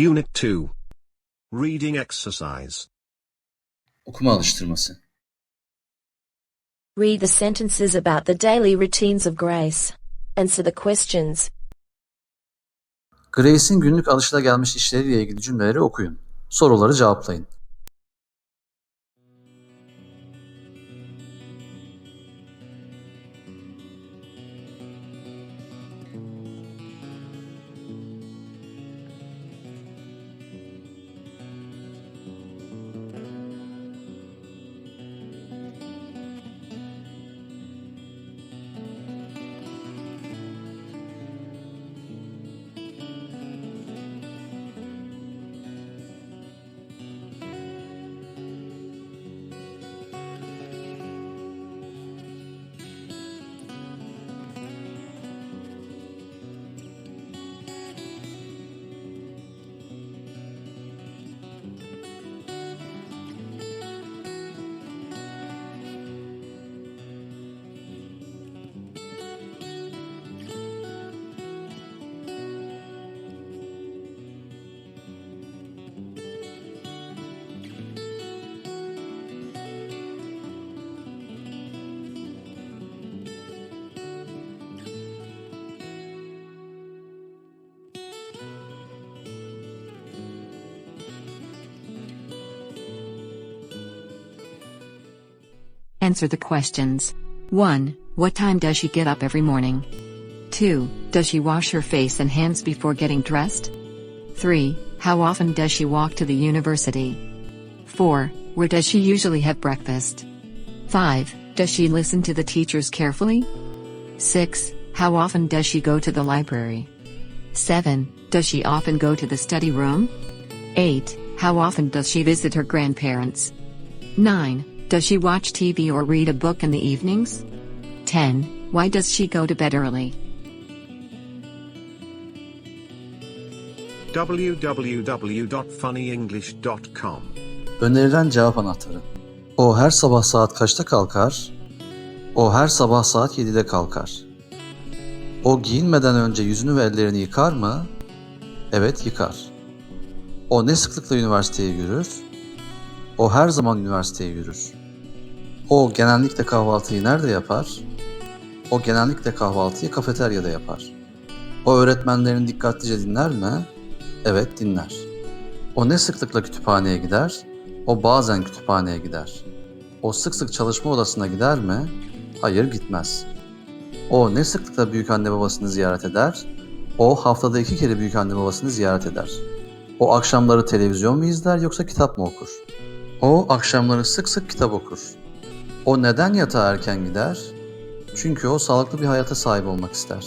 Unit 2. Reading exercise. Okuma alıştırması. Read the sentences about the daily routines of Grace. Answer the questions. Grace'in günlük alışılagelmiş işleriyle ilgili cümleleri okuyun. Soruları cevaplayın. Answer the questions. 1. What time does she get up every morning? 2. Does she wash her face and hands before getting dressed? 3. How often does she walk to the university? 4. Where does she usually have breakfast? 5. Does she listen to the teachers carefully? 6. How often does she go to the library? 7. Does she often go to the study room? 8. How often does she visit her grandparents? 9. Does she watch TV or read a book in the evenings? 10. Why does she go to bed early? www.funnyenglish.com. Önerilen cevap anahtarı. O her sabah saat kaçta kalkar? O her sabah saat 7'de kalkar. O giyinmeden önce yüzünü ve ellerini yıkar mı? Evet yıkar. O ne sıklıkla üniversiteye yürür? O her zaman üniversiteye yürür. O genellikle kahvaltıyı nerede yapar? O genellikle kahvaltıyı kafeteryada yapar. O öğretmenlerini dikkatlice dinler mi? Evet dinler. O ne sıklıkla kütüphaneye gider? O bazen kütüphaneye gider. O sık sık çalışma odasına gider mi? Hayır gitmez. O ne sıklıkla büyük anne babasını ziyaret eder? O haftada iki kere büyük anne babasını ziyaret eder. O akşamları televizyon mu izler yoksa kitap mı okur? O akşamları sık sık kitap okur. O neden yatağa erken gider? Çünkü o sağlıklı bir hayata sahip olmak ister.